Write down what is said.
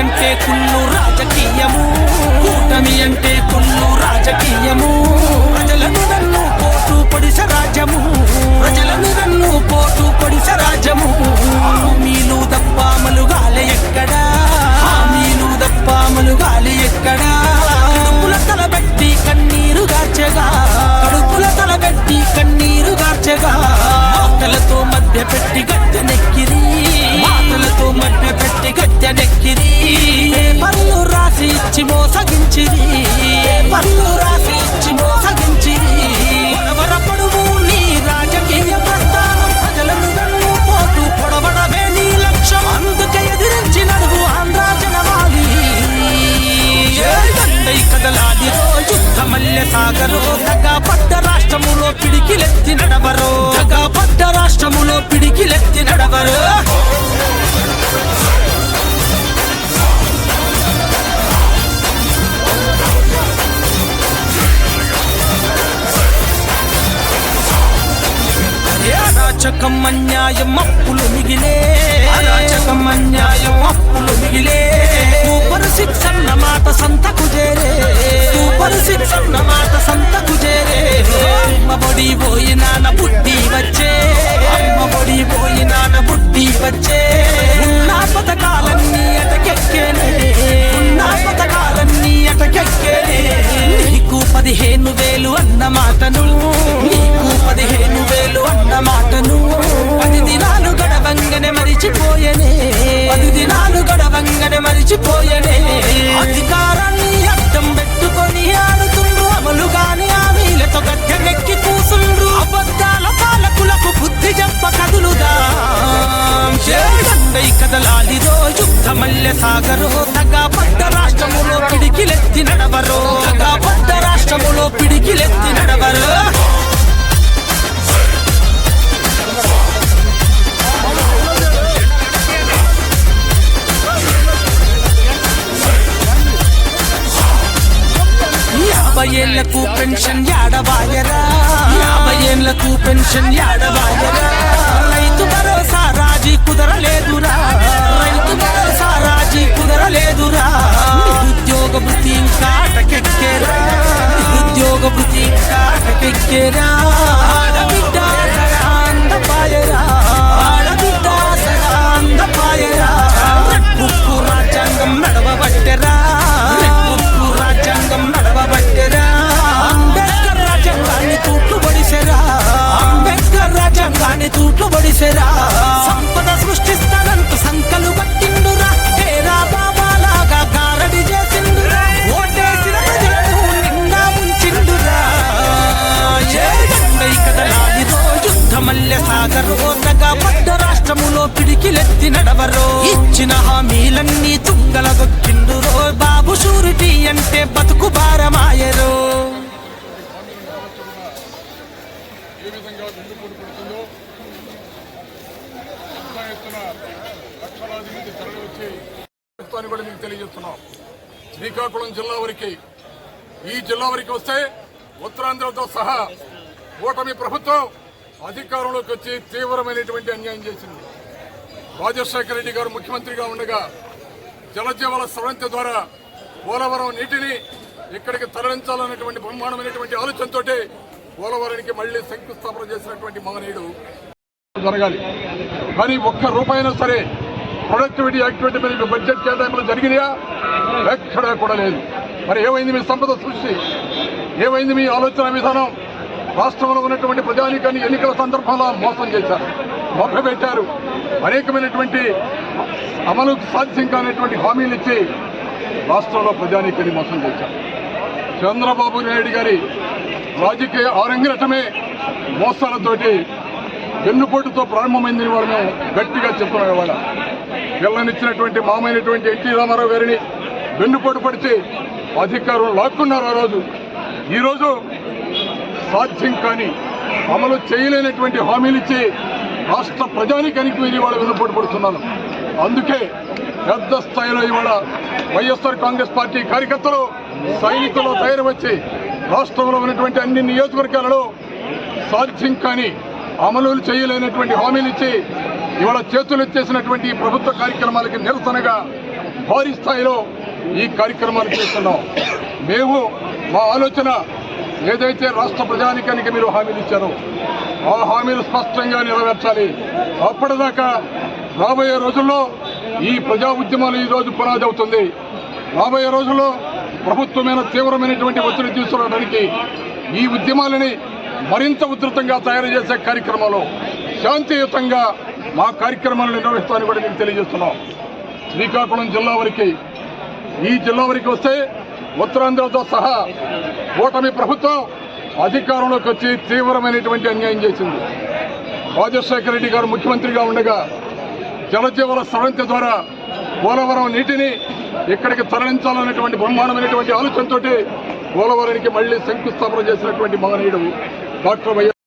అంటే కుళ్ళు రాజకీయము. కూటమి అంటే మోసగించిరి పనులు రాసి ఇచ్చి మోసగించిరి. పొడవరపడువు నీ రాజకీయ ప్రస్థానం ప్రజలను నన్ను పోటు పొడవడమే నీ లక్ష్యం. అందుకే ఎదిరించి నడువు ఆంధ్ర జనవాలి కదలాది యుద్ధ మల్లె సాగరో పడ్డ రాష్ట్రములో పిడికిలెత్తి నడవరో. పడ్డ రాష్ట్రములో అరాచకం అన్యాయం అప్పులు మిగిలే. అరాచకం అన్యాయం అప్పులు మిగిలే. సూపర్ సిక్స్ అన్న మాట సంతకు చేరే. సూపర్ సిక్స్ అన్న మాట సంతకు చేరే. అమ్మబడి పోయి నాన్న బుడ్డి వచ్చే. అమ్మబడి పోయి నాన్న బుడ్డి వచ్చే. ఉన్న పథకాలన్నీ అటకెక్కేనే. ఉన్న పథకాలన్నీ అటకెక్కేనే. నీకు పదిహేను వేలు అన్న మాటను మర్చిపోయనే. అధికారాన్ని అడ్డం పెట్టుకొని ఆడుతుండ్రు అమలు గాని హామీలతో గద్దెనెక్కి కూసుండ్రు. అబద్ధాల పాలకులకు బుద్ధి చెప్ప కదులుదా. చేడండై కదలాలిదో యుద్ధ మల్లె సాగరో తగా రాష్ట్రములో పిడికిలెత్తి నడవరో. తగా రాష్ట్రములో పిడికిలెత్తి నడవరో. యాభై ఏళ్ళకు పెన్షన్ యాడవాయరా? యాభై ఏళ్ళకు పెన్షన్ యాడవాయరా? రైతు భరోసా మల్లె సాగరో పడ్డ రాష్ట్రములో పిడికిలెత్తి నడవరో. ఇచ్చిన హామీలన్నీ తుంగల దొక్కిండురో. బాబు షూరిటీ అంటే బతుకు భారమాయరో. ఏ విధంగా ఎత్తున లక్షలాది మంది ప్రభుత్వాన్ని కూడా మీకు తెలియజేస్తున్నాం. శ్రీకాకుళం జిల్లా వరకు. ఈ జిల్లా వరకు వస్తే ఉత్తరాంధ్రతో సహా ఓటమి ప్రభుత్వం అధికారంలోకి వచ్చి తీవ్రమైనటువంటి అన్యాయం చేసింది. రాజశేఖర రెడ్డి గారు ముఖ్యమంత్రిగా ఉండగా జలజీవన సవరంత ద్వారా పోలవరం నీటిని ఇక్కడికి తరలించాలన్నటువంటి బ్రహ్మాండమైనటువంటి ఆలోచనతో పోలవరానికి మళ్ళీ శంకుస్థాపన చేసినటువంటి మహనీయుడు. జరగాలి. కానీ ఒక్క రూపాయినా సరే ప్రొడక్టివిటీ యాక్టివిటీ మీద బడ్జెట్ కేటాయింపులు జరిగినాయా? ఎక్కడా కూడా లేదు. మరి ఏమైంది మీ సంపద సృష్టి? ఏమైంది మీ ఆలోచన విధానం? రాష్ట్రంలో ఉన్నటువంటి ప్రజానీకాన్ని ఎన్నికల సందర్భంలో మోసం చేశారు. మొబ్బెట్టారు అనేకమైనటువంటి అమలు సాధ్యం కానటువంటి హామీలు ఇచ్చి రాష్ట్రంలో ప్రజానీకాన్ని మోసం చేశారు. చంద్రబాబు నాయుడు గారి రాజకీయ ఆరంగరటమే మోసాలతోటి వెన్నుపోటుతో ప్రారంభమైందని వారు మేము గట్టిగా చెప్తున్నాం ఇవాళ. పిల్లనిచ్చినటువంటి మామైనటువంటి ఎన్టీ రామారావు గారిని వెన్నుపోటు పడిచి అధికారం లాక్కున్నారు ఆ రోజు. ఈరోజు సాధ్యం కాని అమలు చేయలేనటువంటి హామీలు ఇచ్చి రాష్ట్ర ప్రజానికానికి మీరు ఇవాళ వెన్నుపోటు పడుతున్నాను. అందుకే పెద్ద స్థాయిలో ఇవాళ వైఎస్ఆర్ కాంగ్రెస్ పార్టీ కార్యకర్తలు సైనికులు తయారు వచ్చి రాష్ట్రంలో ఉన్నటువంటి అన్ని నియోజకవర్గాలలో సాధ్యం కాని అమలు చేయలేనటువంటి హామీలు ఇచ్చి ఇవాళ చేతులు ఇచ్చేసినటువంటి ప్రభుత్వ కార్యక్రమాలకి నిరసనగా భారీ స్థాయిలో ఈ కార్యక్రమాలు చేస్తున్నాం. మేము మా ఆలోచన ఏదైతే రాష్ట్ర ప్రజానికానికి మీరు హామీలు ఇచ్చారో ఆ హామీలు స్పష్టంగా నెరవేర్చాలి. అప్పటిదాకా రాబోయే రోజుల్లో ఈ ప్రజా ఉద్యమాలు ఈరోజు పునాది అవుతుంది రాబోయే రోజుల్లో ప్రభుత్వమైన తీవ్రమైనటువంటి ఒత్తిడి తీసుకురావడానికి ఈ ఉద్యమాలని మరింత ఉధృతంగా తయారు చేసే కార్యక్రమంలో శాంతియుతంగా మా కార్యక్రమాలను నిర్వహిస్తామని కూడా మీకు తెలియజేస్తున్నాం. శ్రీకాకుళం జిల్లా వరకు ఈ జిల్లా వరకు వస్తే ఉత్తరాంధ్రతో సహా ఓటమి ప్రభుత్వం అధికారంలోకి వచ్చి తీవ్రమైనటువంటి అన్యాయం చేసింది. రాజశేఖర రెడ్డి గారు ముఖ్యమంత్రిగా ఉండగా జలజీవన సవంతి ద్వారా పోలవరం నీటిని ఇక్కడికి తరలించాలనేటువంటి బ్రహ్మాండమైనటువంటి ఆలోచనతోటి పోలవరానికి మళ్ళీ శంకుస్థాపన చేసినటువంటి మహనీయుడు డాక్టర్ వైఎస్